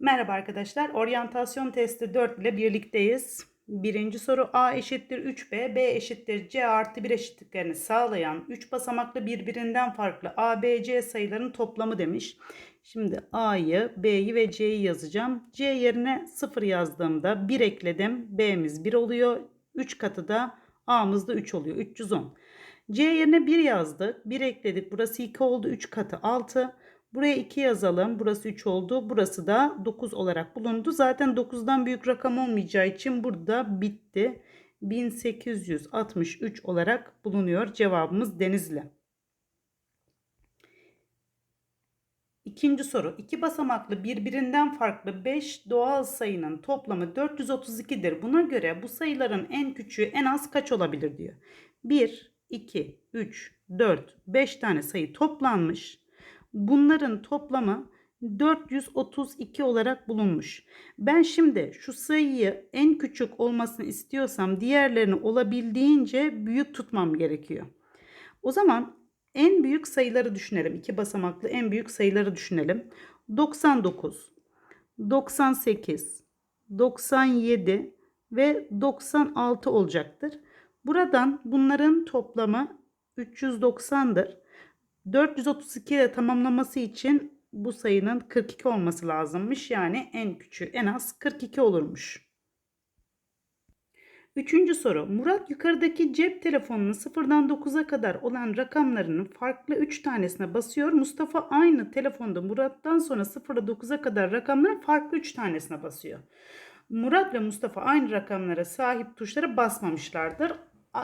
Merhaba arkadaşlar. Oryantasyon testi 4 ile birlikteyiz. Birinci soru A eşittir 3B, B eşittir C artı 1 eşitliklerini sağlayan 3 basamaklı birbirinden farklı A, B, C sayıların toplamı demiş. Şimdi A'yı, B'yi ve C'yi yazacağım. C yerine 0 yazdığımda 1 ekledim. B'miz 1 oluyor. 3 katı da A'mız da 3 oluyor. 310. C yerine 1 yazdık. 1 ekledik. Burası 2 oldu. 3 katı 6. Buraya 2 yazalım. Burası 3 oldu. Burası da 9 olarak bulundu. Zaten 9'dan büyük rakam olmayacağı için burada bitti. 1863 olarak bulunuyor. Cevabımız Denizli. İkinci soru. İki basamaklı birbirinden farklı 5 doğal sayının toplamı 432'dir. Buna göre bu sayıların en küçüğü en az kaç olabilir diyor. 1, 2, 3, 4, 5 tane sayı toplanmış. Bunların toplamı 432 olarak bulunmuş. Ben şimdi şu sayıyı en küçük olmasını istiyorsam diğerlerini olabildiğince büyük tutmam gerekiyor. O zaman en büyük sayıları düşünelim. İki basamaklı en büyük sayıları düşünelim. 99, 98, 97 ve 96 olacaktır. Buradan bunların toplamı 390'dır. 432 ile tamamlaması için bu sayının 42 olması lazımmış. Yani en küçüğü en az 42 olurmuş. Üçüncü soru. Murat yukarıdaki cep telefonunun sıfırdan 9'a kadar olan rakamlarının farklı 3 tanesine basıyor. Mustafa aynı telefonda Murat'tan sonra 0'a 9'a kadar rakamların farklı 3 tanesine basıyor. Murat ve Mustafa aynı rakamlara sahip tuşlara basmamışlardır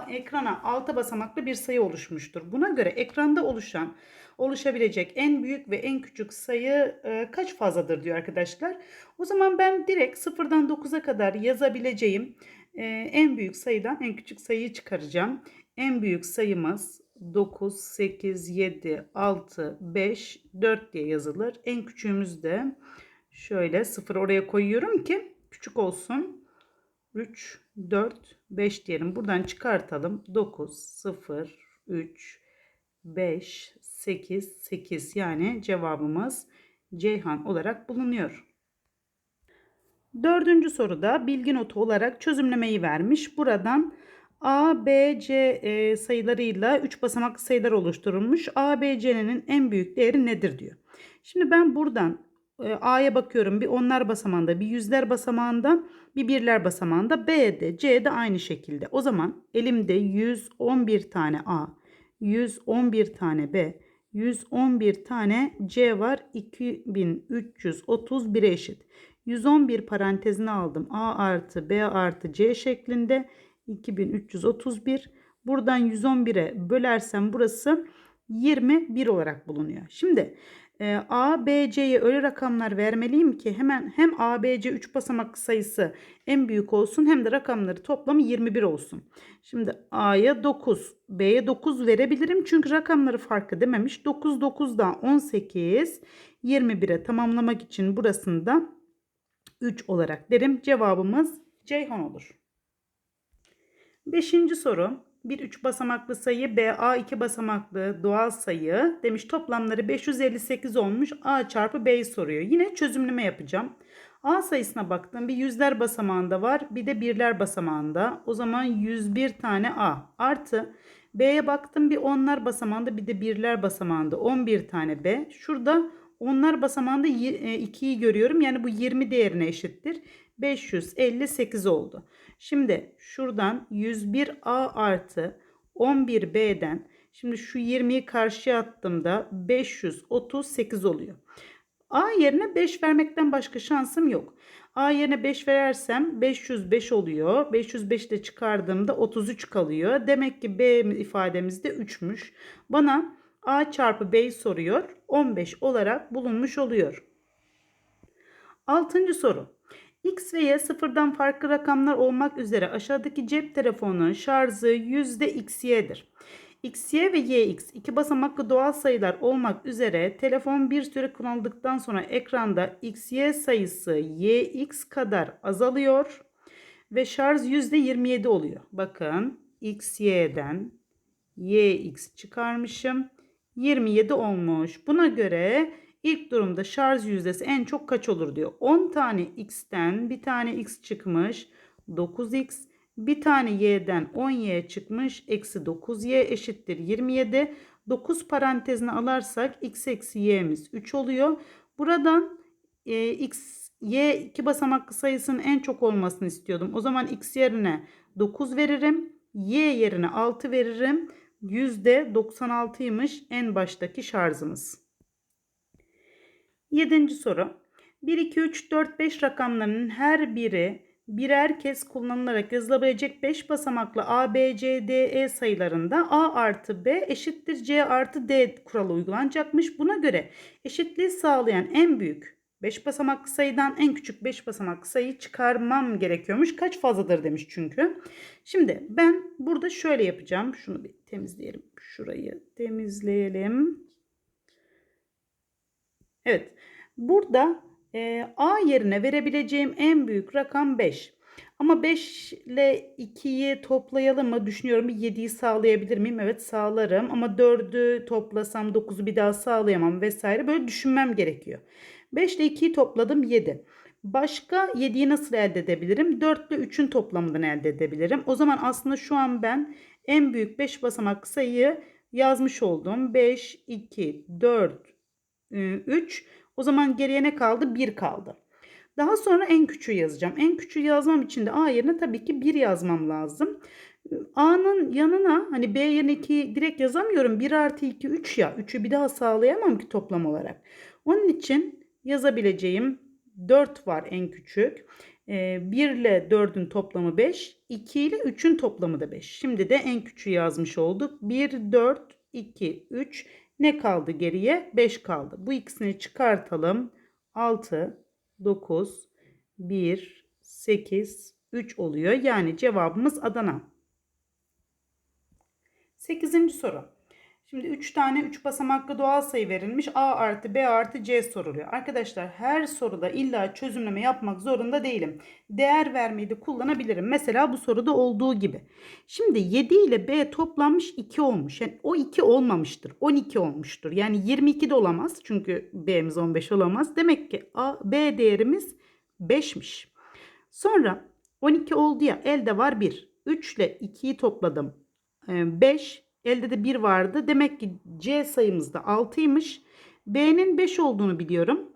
ekrana 6 basamaklı bir sayı oluşmuştur. Buna göre ekranda oluşan oluşabilecek en büyük ve en küçük sayı e, kaç fazladır diyor arkadaşlar. O zaman ben direkt 0'dan 9'a kadar yazabileceğim e, en büyük sayıdan en küçük sayıyı çıkaracağım. En büyük sayımız 9, 8, 7, 6, 5, 4 diye yazılır. En küçüğümüz de şöyle 0 oraya koyuyorum ki küçük olsun. 3, 4, 5 diyelim. Buradan çıkartalım. 9, 0, 3, 5, 8, 8 yani cevabımız Ceyhan olarak bulunuyor. Dördüncü soruda bilgi notu olarak çözümlemeyi vermiş. Buradan A, B, C e, sayılarıyla 3 basamaklı sayılar oluşturulmuş. A, B, C'nin en büyük değeri nedir diyor. Şimdi ben buradan A'ya bakıyorum bir onlar basamağında bir yüzler basamağında bir birler basamağında B'de C'de aynı şekilde. O zaman elimde 111 tane A, 111 tane B, 111 tane C var 2331 eşit. 111 parantezine aldım A artı B artı C şeklinde 2331. Buradan 111'e bölersem burası 21 olarak bulunuyor. Şimdi e, A, B, C'ye öyle rakamlar vermeliyim ki hemen hem A, B, C 3 basamak sayısı en büyük olsun hem de rakamları toplamı 21 olsun. Şimdi A'ya 9, B'ye 9 verebilirim çünkü rakamları farklı dememiş. 9, 9'dan 18, 21'e tamamlamak için burasında 3 olarak derim. Cevabımız Ceyhan olur. Beşinci soru bir 3 basamaklı sayı B A 2 basamaklı doğal sayı demiş toplamları 558 olmuş A çarpı B'yi soruyor. Yine çözümleme yapacağım. A sayısına baktım bir yüzler basamağında var bir de birler basamağında. O zaman 101 tane A artı B'ye baktım bir onlar basamağında bir de birler basamağında 11 tane B. Şurada onlar basamağında 2'yi e, görüyorum yani bu 20 değerine eşittir. 558 oldu. Şimdi şuradan 101A artı 11B'den şimdi şu 20'yi karşıya attığımda 538 oluyor. A yerine 5 vermekten başka şansım yok. A yerine 5 verersem 505 oluyor. 505 de çıkardığımda 33 kalıyor. Demek ki B ifademiz de 3'müş. Bana A çarpı B'yi soruyor. 15 olarak bulunmuş oluyor. Altıncı soru. X ve Y sıfırdan farklı rakamlar olmak üzere aşağıdaki cep telefonunun şarjı %XY'dir. XY ve YX iki basamaklı doğal sayılar olmak üzere telefon bir süre kullanıldıktan sonra ekranda XY sayısı YX kadar azalıyor ve şarj %27 oluyor. Bakın XY'den YX çıkarmışım. 27 olmuş. Buna göre İlk durumda şarj yüzdesi en çok kaç olur diyor. 10 tane x'ten bir tane x çıkmış 9x. Bir tane y'den 10y çıkmış. Eksi 9y eşittir 27. 9 parantezine alarsak x eksi y'miz 3 oluyor. Buradan e, x y iki basamaklı sayısının en çok olmasını istiyordum. O zaman x yerine 9 veririm. Y yerine 6 veririm. %96'ymış en baştaki şarjımız. Yedinci soru. 1, 2, 3, 4, 5 rakamlarının her biri birer kez kullanılarak yazılabilecek 5 basamaklı A, B, C, D, E sayılarında A artı B eşittir C artı D kuralı uygulanacakmış. Buna göre eşitliği sağlayan en büyük 5 basamaklı sayıdan en küçük 5 basamaklı sayıyı çıkarmam gerekiyormuş. Kaç fazladır demiş çünkü. Şimdi ben burada şöyle yapacağım. Şunu bir temizleyelim. Şurayı temizleyelim. Evet. Burada e, A yerine verebileceğim en büyük rakam 5. Ama 5 ile 2'yi toplayalım mı düşünüyorum. Bir 7'yi sağlayabilir miyim? Evet sağlarım. Ama 4'ü toplasam 9'u bir daha sağlayamam vesaire. Böyle düşünmem gerekiyor. 5 ile 2'yi topladım 7. Başka 7'yi nasıl elde edebilirim? 4 ile 3'ün toplamından elde edebilirim. O zaman aslında şu an ben en büyük 5 basamaklı sayıyı yazmış oldum. 5, 2, 4, 3. O zaman geriye ne kaldı? 1 kaldı. Daha sonra en küçüğü yazacağım. En küçüğü yazmam için de A yerine tabii ki 1 yazmam lazım. A'nın yanına hani B yerine 2 direkt yazamıyorum. 1 artı 2 3 ya. 3'ü bir daha sağlayamam ki toplam olarak. Onun için yazabileceğim 4 var en küçük. 1 ile 4'ün toplamı 5. 2 ile 3'ün toplamı da 5. Şimdi de en küçüğü yazmış olduk. 1, 4, 2, 3. Ne kaldı geriye? 5 kaldı. Bu ikisini çıkartalım. 6, 9, 1, 8, 3 oluyor. Yani cevabımız Adana. 8. soru. Şimdi 3 tane 3 basamaklı doğal sayı verilmiş. A artı B artı C soruluyor. Arkadaşlar her soruda illa çözümleme yapmak zorunda değilim. Değer vermeyi de kullanabilirim. Mesela bu soruda olduğu gibi. Şimdi 7 ile B toplanmış 2 olmuş. Yani o 2 olmamıştır. 12 olmuştur. Yani 22 de olamaz. Çünkü B'miz 15 olamaz. Demek ki A, B değerimiz 5'miş. Sonra 12 oldu ya elde var 1. 3 ile 2'yi topladım. 5 ee, Elde de 1 vardı. Demek ki C sayımız da 6'ymış. B'nin 5 olduğunu biliyorum.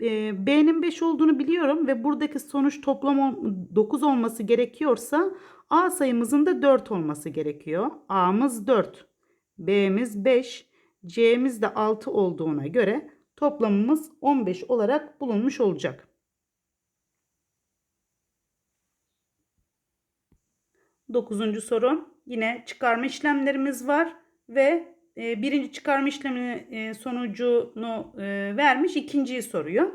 Ee, B'nin 5 olduğunu biliyorum ve buradaki sonuç toplam 9 olması gerekiyorsa A sayımızın da 4 olması gerekiyor. A'mız 4. B'miz 5. C'miz de 6 olduğuna göre toplamımız 15 olarak bulunmuş olacak. 9. soru. Yine çıkarma işlemlerimiz var ve e, birinci çıkarma işlemi e, sonucunu e, vermiş. ikinciyi soruyor.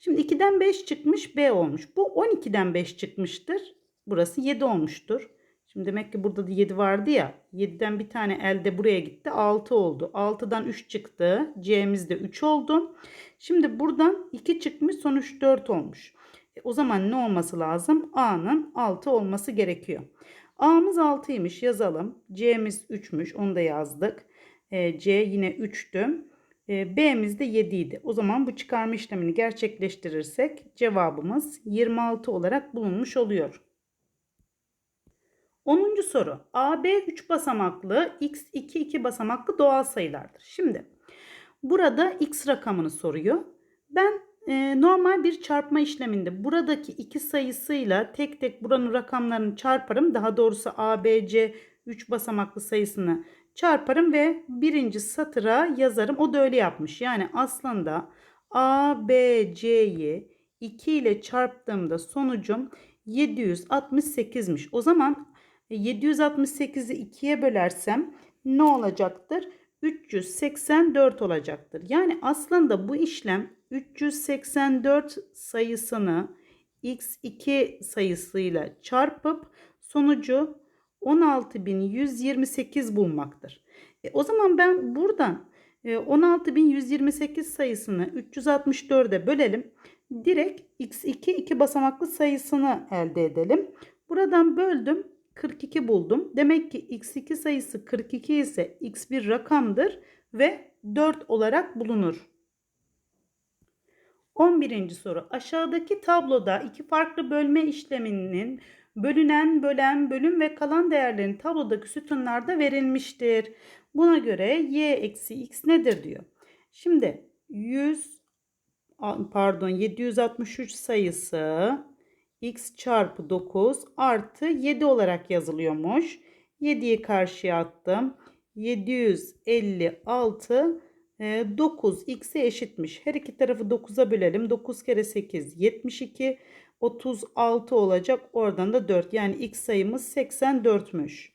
Şimdi 2'den 5 çıkmış B olmuş. Bu 12'den 5 çıkmıştır. Burası 7 olmuştur. Şimdi demek ki burada da 7 vardı ya. 7'den bir tane elde buraya gitti. 6 oldu. 6'dan 3 çıktı. C'miz de 3 oldu. Şimdi buradan 2 çıkmış. Sonuç 4 olmuş. E, o zaman ne olması lazım? A'nın 6 olması gerekiyor. A'mız 6'ymış yazalım. C'miz 3'müş onu da yazdık. E, C yine 3'tü. E, B'miz de 7 idi. O zaman bu çıkarma işlemini gerçekleştirirsek cevabımız 26 olarak bulunmuş oluyor. 10. soru. AB 3 basamaklı, X2 2 basamaklı doğal sayılardır. Şimdi burada X rakamını soruyor. Ben e, normal bir çarpma işleminde buradaki iki sayısıyla tek tek buranın rakamlarını çarparım. Daha doğrusu A, B, C 3 basamaklı sayısını çarparım ve birinci satıra yazarım. O da öyle yapmış. Yani aslında A, B, C'yi 2 ile çarptığımda sonucum 768'miş. O zaman 768'i 2'ye bölersem ne olacaktır? 384 olacaktır. Yani aslında bu işlem 384 sayısını x2 sayısıyla çarpıp sonucu 16128 bulmaktır. E, o zaman ben buradan 16128 e, sayısını 364'e bölelim. Direkt x2 iki basamaklı sayısını elde edelim. Buradan böldüm 42 buldum. Demek ki x2 sayısı 42 ise x bir rakamdır ve 4 olarak bulunur. 11. soru. Aşağıdaki tabloda iki farklı bölme işleminin bölünen, bölen, bölüm ve kalan değerlerin tablodaki sütunlarda verilmiştir. Buna göre y eksi x nedir diyor. Şimdi 100 a- pardon 763 sayısı x çarpı 9 artı 7 olarak yazılıyormuş. 7'yi karşıya attım. 756 e, 9 x'e eşitmiş. Her iki tarafı 9'a bölelim. 9 kere 8 72 36 olacak. Oradan da 4 yani x sayımız 84'müş.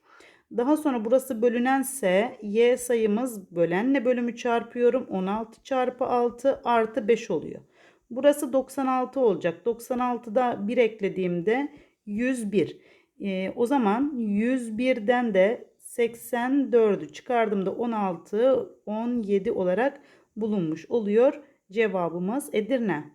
Daha sonra burası bölünense y sayımız bölenle bölümü çarpıyorum. 16 çarpı 6 artı 5 oluyor. Burası 96 olacak. 96'da 1 eklediğimde 101. Ee, o zaman 101'den de 84'ü çıkardığımda 16, 17 olarak bulunmuş oluyor. Cevabımız Edirne.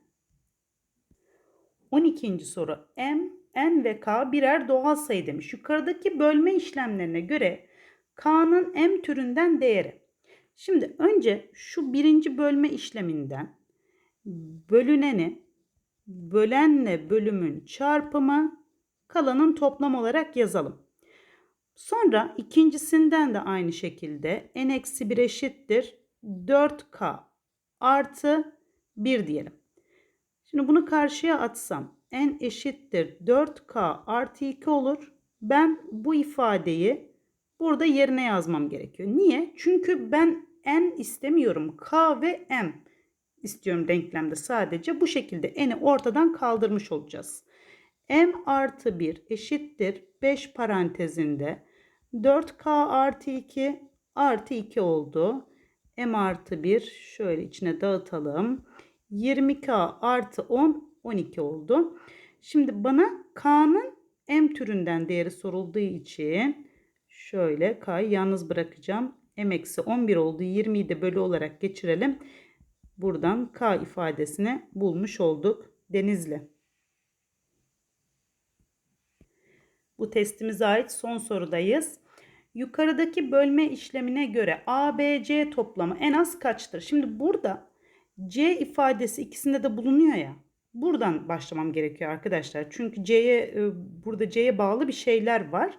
12. soru. M, N ve K birer doğal sayı demiş. Yukarıdaki bölme işlemlerine göre K'nın M türünden değeri. Şimdi önce şu birinci bölme işleminden bölüneni bölenle bölümün çarpımı kalanın toplam olarak yazalım. Sonra ikincisinden de aynı şekilde n eksi 1 eşittir 4k artı 1 diyelim. Şimdi bunu karşıya atsam n eşittir 4k artı 2 olur. Ben bu ifadeyi burada yerine yazmam gerekiyor. Niye? Çünkü ben n istemiyorum. k ve m istiyorum denklemde sadece. Bu şekilde n'i ortadan kaldırmış olacağız. M artı 1 eşittir 5 parantezinde 4k artı 2 artı 2 oldu. m artı 1 şöyle içine dağıtalım. 20k artı 10 12 oldu. Şimdi bana k'nın m türünden değeri sorulduğu için şöyle k'yı yalnız bırakacağım. m eksi 11 oldu. 20'yi de bölü olarak geçirelim. Buradan k ifadesini bulmuş olduk. Denizli. Bu testimize ait son sorudayız. Yukarıdaki bölme işlemine göre A, B, C toplamı en az kaçtır? Şimdi burada C ifadesi ikisinde de bulunuyor ya. Buradan başlamam gerekiyor arkadaşlar. Çünkü C'ye e, burada C'ye bağlı bir şeyler var.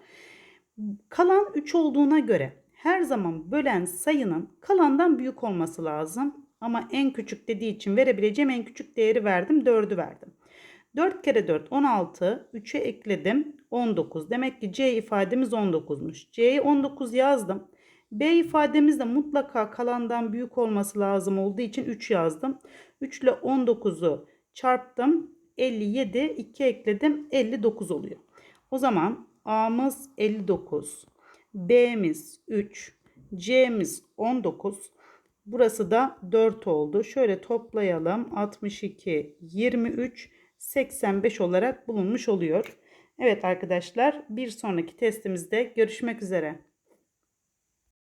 Kalan 3 olduğuna göre her zaman bölen sayının kalandan büyük olması lazım. Ama en küçük dediği için verebileceğim en küçük değeri verdim. 4'ü verdim. 4 kere 4 16. 3'e ekledim 19. Demek ki C ifademiz 19'muş. C'yi 19 yazdım. B ifademiz de mutlaka kalandan büyük olması lazım olduğu için 3 yazdım. 3 ile 19'u çarptım. 57. 2 ekledim. 59 oluyor. O zaman A'mız 59. B'miz 3. C'miz 19. Burası da 4 oldu. Şöyle toplayalım. 62, 23, 85 olarak bulunmuş oluyor. Evet arkadaşlar bir sonraki testimizde görüşmek üzere.